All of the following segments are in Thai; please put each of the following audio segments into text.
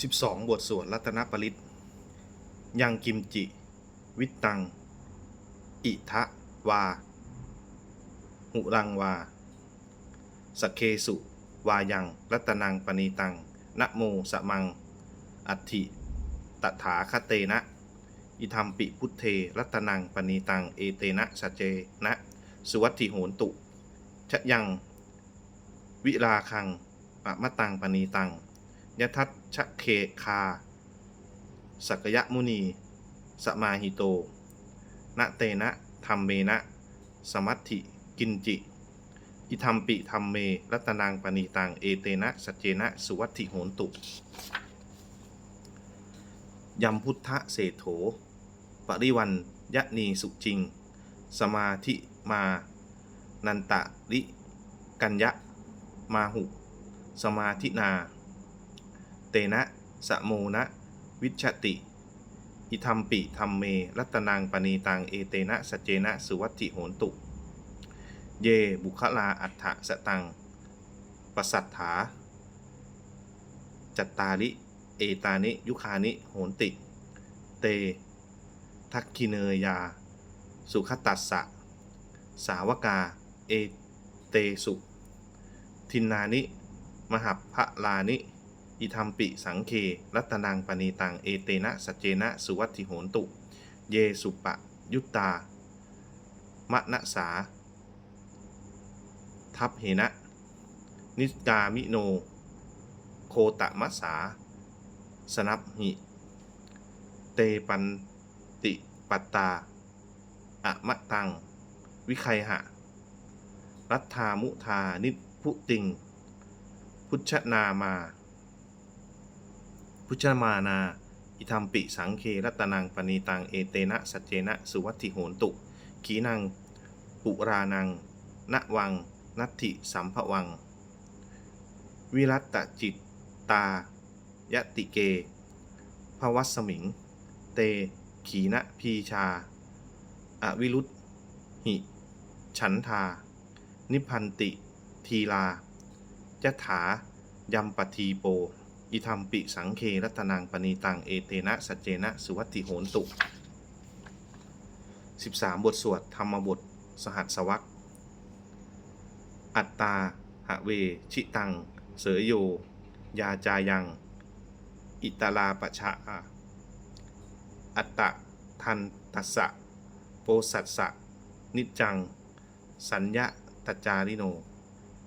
12 บทสวดรัตนปริตยังกิมจิ วิตัง อิทะวา หุรังวา สเคสุ วายัง รัตนังปณีตัง นะโมสะมัง อัติตถาคเตนะ อิธรรมปิพุทเท รัตนังปณีตัง เอเตนะสจเจนะ สุวัตถิโหนตุ ชะยัง วิราคังปะมะตังปณีตัง ยทัตชะเคคา สักยะมุนี สมาหิโต นะเตนะธรรมเมนะ สมัตถิ กินจิ อิธรรมปิธรรมเม รัตนังปณีตัง เอเตนะสัจเจนะ สุวัตถิโหนตุยัมพุทธเศโถ ปริวันยะนีสุจริง สมาธิมา นันตะริ กัญญะ มาหุ สมาธินา เตนะสะโมนะ วิชติ อิธรรมปิธรรมเม รัตนังปณีตังเอเตนะสจเจนะสุวัติโหนตุ เยบุคลาอัฏฐสตังปสัทธาจัตตาริ เอตานิ ยุคานิ โหนติ เต ทักคิเนยา สุขตัสสะ สาวกา เอเตสุ ทินนานิ มหัพพะลานิ อิธรรมปิสังเค รัตนังปณีตัง เอเตนะสัจเจนะ สุวัติโหนตุ เยสุปะ ยุตตามะนะสา ทัพเหนะ นิกามิโน โคตะมะสา สนับหิ เตปันติปัตตาอะมะตัง วิไคหะ รัฐามุทานิพุติง พุชนามา พุชมานา อิธรรมปิสังเครัตนังปณีตังเอเตนะสัจเจนะสุวัติโหนตุ ขีนัง ปุรานังณวัง นัตถิสัมภวัง วิรัตจิตตายติเกภวัสสมิง เต ขีนะพีชา อวิรุตหิ ฉันทา นิพันติ ทีลายถา ยัมปทีโป อิธรรมปิสังเครัตนังปณีตัง เอเตนะสัจเจนะ สุวัติโหนตุ 13 บทสวด ธรรมบท สหัสสวักอัตตา หะเว ชิตัง เสยโย ยาจายัง อิตาลาปะชะอะอัตตะ ทันตัสสะ โปสัสสะ นิจจัง สัญญะตจาริโน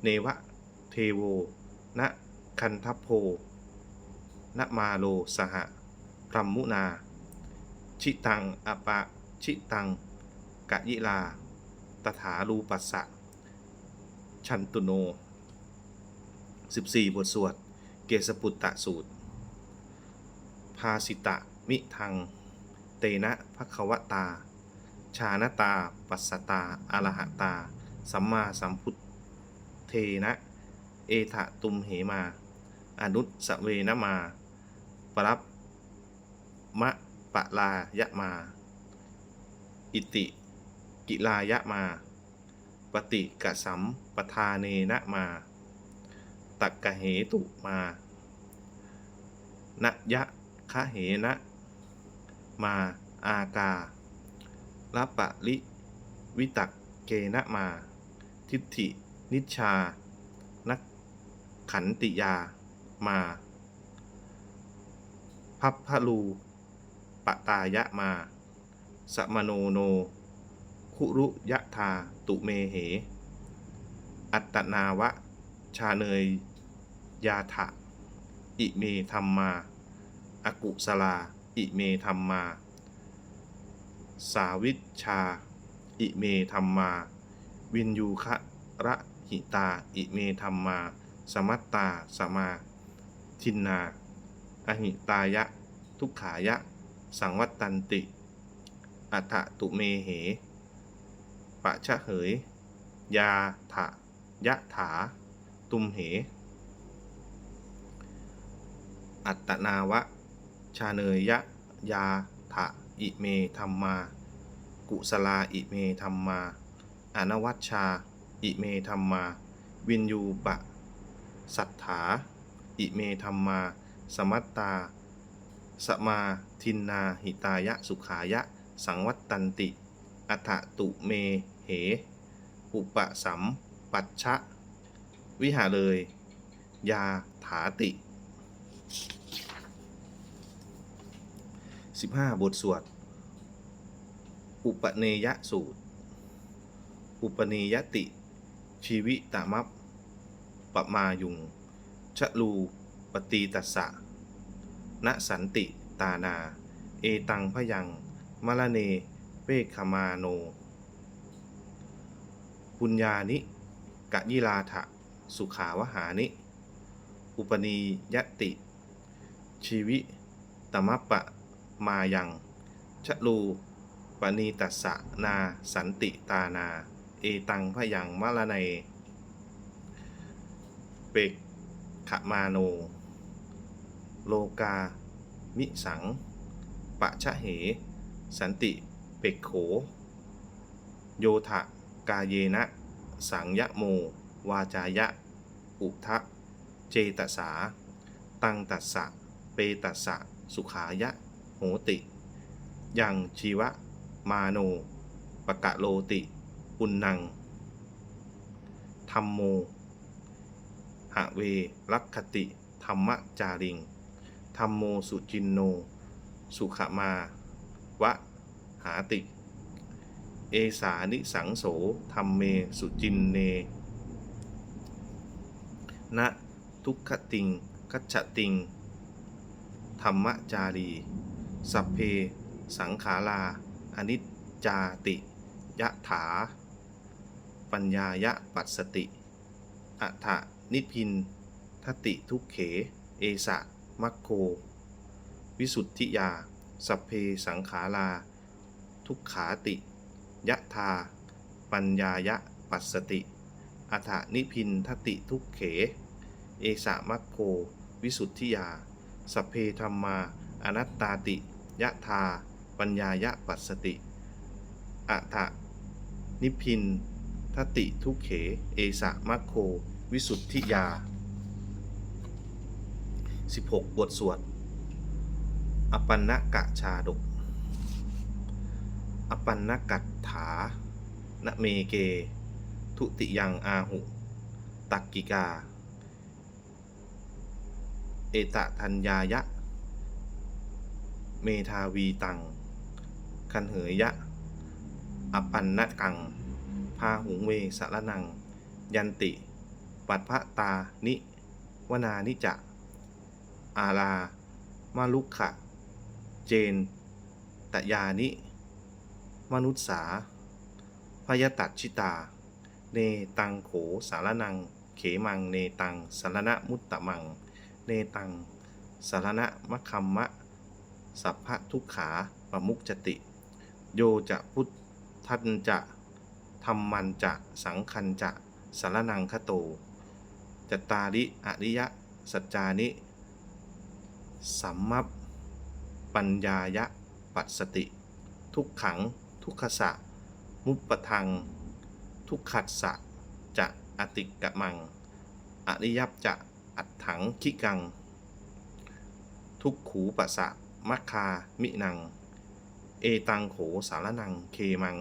เนวะ เทโว นะ คันทัพโพ นมาโลสหะพรัมมุนา ชิตังอปะชิตังกะยิลา ตถารูปัสสะ ชันตุโน 14 บทสวด เกสปุตตะสูตร ภาสิตะ มิทัง เตนะภควตา ชานตา ปัสสตาอรหตา สัมมาสัมพุทเทนะ เอทะตุมเหมา อนุสสเวนมา ปรับมะปะลายะมา อิติ กิลายะมา ปฏิกะสัมปทาเนนะมา ตักกะเหตุมานะยะคะเหนะ มา อากาลปะลิ วิตักเกนะมา ทิฏฐิ นิชา นักขันติยา มา พัพพลูปตายะมา สมโนโน คุรุยะธาตุเมเห อัตนาวะ ชาเนย ยาถะ อิเมธรรมมา อกุสลา อิเมธรรมมา สาวิชชา อิเมธรรมมา วินยูคะระหิตา อิเมธรรมมา สมัตตา สมา ทินนา อหิตายะ ทุกขายะ สังวัตตันติ อัฏฐตุเมเห ปะชะเหย ยาถะยะถา ตุมเห อัตนาวะ ชาเนยยะ ยาถะอิเมธรรมากุสลาอิเมธรรมา อนวัชชา อิเมธรรมา วินยูปะ สัทธา อิเมธรรมา สมัตตา สมาทินนาหิตายะสุขายะ สังวัตตันติ อัฏฐตุเมเห อุปสัมปัชชะ วิหาเลย ยาถาติ 15 บทสวด อุปเนยสูตร อุปเนยติ ชีวิตามัปปมายุง ชะลู ปตีตัสสะณสันติตานา เอตังพยังมลเนเวคมาโน ปุญญานิกะยิลาถะสุขาวหานิ อุปนียติ ชีวิตมะปะมายังชะลูปณีตัสสะนาสันติตานา เอตังพยังมะละเนเปกขมาโน โลกา มิสัง ปะชะเห สันติ เปกโข โยทะกาเยนะ สังยะโม วาจายะ อุทะ เจตสา ตังตัสสะ เปตัสสะ สุขายะ โหติ ยังชีวะ มาโน ปะกะโลติ ปุณนัง ธรรมโมหะเว ลักขติ ธรรมจาริง ธรรมโมสุจินโน สุขมาวะหาติ เอสานิสังโสธรรมเมสุจินเนนะทุกขติง คัจฉติง ธรรมจารี สัพเพ สังขาราอนิจจาติ ยะถา ปัญญายะปัสสติอัฏฐนิพินทติทุกเข เอสะ มัคโค วิสุทธิยา สัพเพสังขารา ทุกขาติ ยะธา ปัญญายะปัสสติ อัฏฐนิพินทติทุกเข เอสะมัคโค วิสุทธิยา สัพเพธรรมา อนัตตาติ ยะธา ปัญญายะปัสสติ อัฏฐนิพินทติทุกเข เอสะมัคโค วิสุทธิยา 16 บทสวด อปันนกะชาดก อปันนกัตถานเมเก ทุติยังอาหุ ตักกิกา เอตะทัญญายะ เมทาวีตัง คันเหยยะ อปันนกัง พาหุงเวสารนัง ยันติ ปัตภะตานิวนานิจะ อาลามาลุกขะ เจน ตยานิ มนุษสา พยตัดชิตา เนตังโขสารนัง เขมัง เนตังสารณะมุตตะมัง เนตังสารณะมะคัมมะ สัพพะทุกขาปมุกจติ โยจะพุทธันจะธรรมันจะสังคันจะสารนังคโตจตตาริอริยะสัจจานิ สัมมัปปัญญายะปัสสติ ทุกขัง ทุกขสะ มุปปทัง ทุกขัสสะจะอติกะมัง อริยับจะอัดถังคิกัง ทุกขูปะสะมัคคามินัง เอตังโขสารนังเคมัง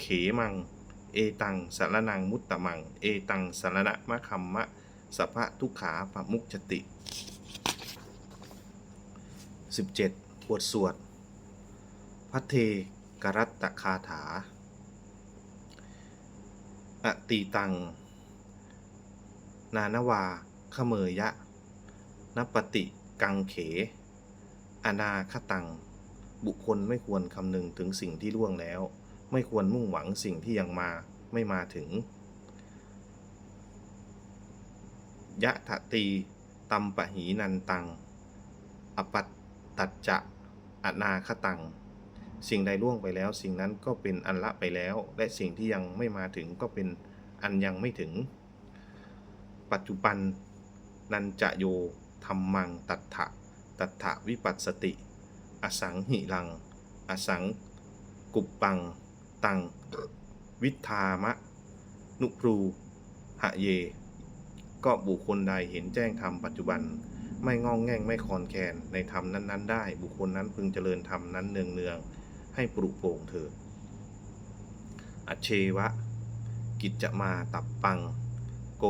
เขมัง เอตังสารนังมุตตะมัง เอตังสารณะมะคัมมะสัพพะทุกขาปมุกจติ 17 บทสวด พัทเทกรัตตคาถา อตีตัง นานวาขเมยยะนปติกังเข อนาคตัง บุคคลไม่ควรคำนึงถึงสิ่งที่ล่วงแล้ว ไม่ควรมุ่งหวังสิ่งที่ยังมาไม่มาถึง ยะทะตีตัมปะหีนันตัง อปัต ตัจจะอนาคตัง สิ่งใดล่วงไปแล้ว สิ่งนั้นก็เป็นอันละไปแล้ว และสิ่งที่ยังไม่มาถึงก็เป็นอันยังไม่ถึง ปัจจุบันนันจะโยธรรมังตัทธะตัทธะวิปัสสติ อสังหิรัง อสังกุปปัง ตัง วิทามะ นุปรูหะเย ก็บุคคลใดเห็นแจ้งธรรมปัจจุบัน ไม่งองแง่งไม่คลอนแคนในธรรมนั้น ๆ ได้ บุคคลนั้นพึงเจริญธรรมนั้นเนืองๆให้ปรุโปร่งเถิดอเชวะ กิจจะมาตับปัง โก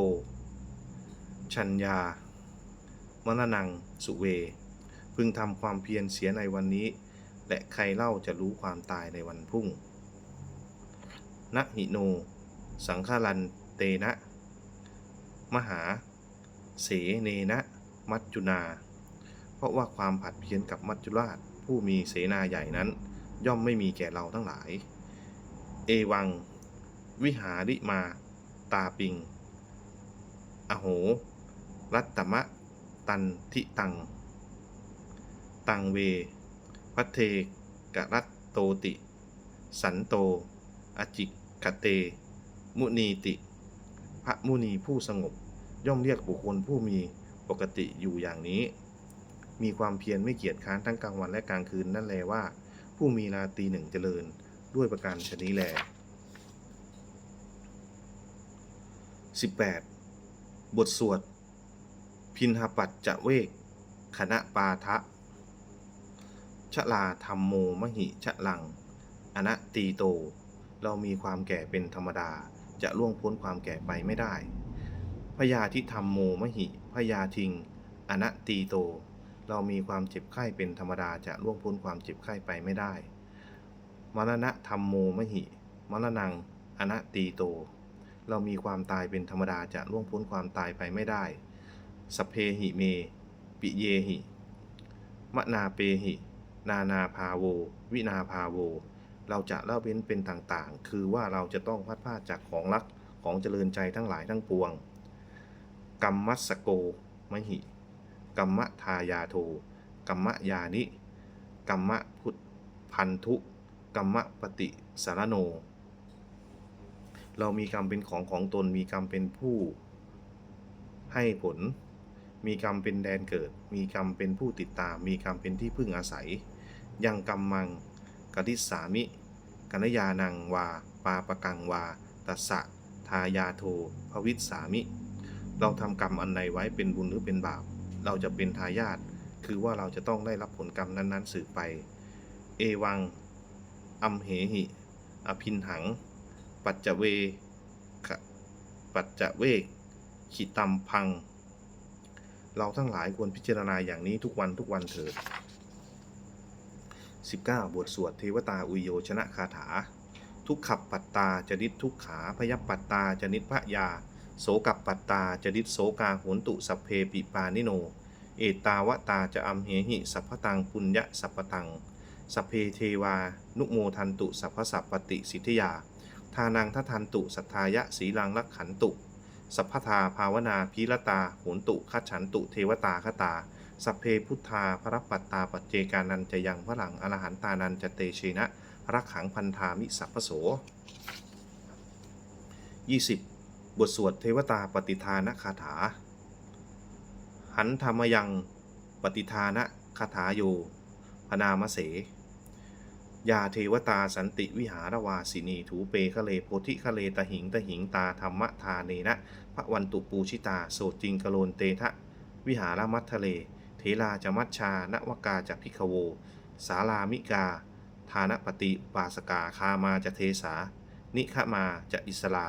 ชัญญามรณัง สุเว พึงทำความเพียรเสียในวันนี้ และใครเล่าจะรู้ความตายในวันพรุ่งนะหิโน สังฆารันเตนะ มหา เสเนนะ มัจจุนา เพราะว่าความผัดเพี้ยนกับมัจจุราช ผู้มีเสนาใหญ่นั้น ย่อมไม่มีแก่เราทั้งหลาย เอวัง วิหาริมา ตาปิง อโห รัตตมะ ตันทิตัง ตังเว พัเทกะรัตโตติ สันโต อจิกเต มุนีติ พระมุนีผู้สงบย่อมเรียกบุคคลผู้มี ปกติอยู่อย่างนี้ มีความเพียรไม่เกียจค้านทั้งกลางวันและกลางคืนนั่นแลว่า ผู้มีราตรีหนึ่งเจริญด้วยประการชนี้แล 18. บทสวด พินหปัจจะเวกคณะปาทะชะลาธรรมโมมหิชะลัง อนะตีโต เรามีความแก่เป็นธรรมดา จะล่วงพ้นความแก่ไปไม่ได้พยาธิธรรมโมมหิ พยาทิง อนะตีโต เรามีความเจ็บไข้เป็นธรรมดาจะล่วงพ้นความเจ็บไข้ไปไม่ได้ มรณะธรรมโมมหิ มรณัง อนะตีโต เรามีความตายเป็นธรรมดาจะล่วงพ้นความตายไปไม่ได้ สเพหิเม ปิเยหิ มนาเปหิ นานาพาโว วินาพาโว เราจะเล่าเว้นเป็นต่างๆ คือว่าเราจะต้องพัดพลาจากของรักของเจริญใจทั้งหลายทั้งปวง กัมมัสโกมหิกัมมะทายาโทกัมมะยานิกัมมะพุทธพันธุกัมมะปฏิสารโน เรามีกรรมเป็นของของตนมีกรรมเป็นผู้ให้ผล มีกรรมเป็นแดนเกิด มีกรรมเป็นผู้ติดตาม มีกรรมเป็นที่พึ่งอาศัย ยังกรรมมังกติสามิกัญญานังวา ปาปะกังวา ตัสสะทายาโทภวิสามิ เราทำกรรมอันใดไว้เป็นบุญหรือเป็นบาป เราจะเป็นทายาทคือว่าเราจะต้องได้รับผลกรรมนั้นๆสืบไป เอวัง อัมเหหิ อภินหัง ปัจจเวปัจจเวกขิตัมพัง เราทั้งหลายควรพิจารณาอย่างนี้ทุกวันทุกวันเถิด 19 บทสวดเทวตาอุโยชนะคาถา ทุกขับปัตตาจดิตทุกขาพยับปัตตาจนิตพระยา โสกับปัตตาจดิตโสกาโหนตุสัพเพปิปานิโน เอตาวตาจะอัมเหหิ สัพพตังปุญญะสัพพตัง สัพเพเทวา นุโมทันตุสัพพสัพปติสิทธิยา ทานังทัทันตุสัทธายะสีลังลักขันตุ สัพพทาภาวนาพีรตาโหนตุคัจฉันตุเทวตาคตา สัพเพพุทธาพระปัตตาปัจเจกานันจะยังพระหลังอรหันตานันจะเตเชนะรักขังพันธามิสัพพโส20 บทสวดเทวตาปฏิทานคาถา หันธรรมยังปฏิทานคาถาโยพนามเส ยาเทวตาสันติวิหารวาสินีถูเปคะเลโพธิคะเลตหิงตหิงตาธรรมทาเนนะพระวันตุปูชิตาโสจิงกโลนเตทะวิหารมัททะเล เทลาจะมัชชานวกาจะพิกโว สาลามิกาทานปฏิปาสกาคามาจะเทสา นิขมาจะอิสลา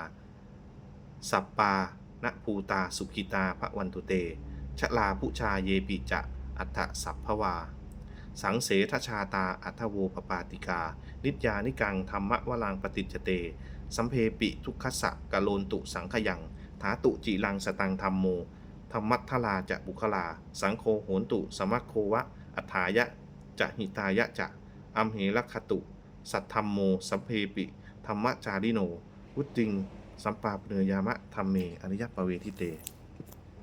สัปปาณภูตาสุขิตาพระวันตุเต ชะลาพุชาเยปิจะ อัฏฐสัพพวา สังเสทชาตาอัทโวปปาติกา นิจยานิกังธรรมวลังปฏิจเต สัมเพปิทุกขสะกะโลนตุสังขยัง ถาตุจิลังสตังธรรมโม ธรรมัทธลาจะบุคลา สังโฆโหนตุ สมัคโควะ อัฏฐายะจะหิตายะจะ อัมเหลักขตุ สัทธรรมโม สัมเพปิ ธรรมจาริโนวุติง สัมปาปเนยามะธรรมเมอริยปเวทิเต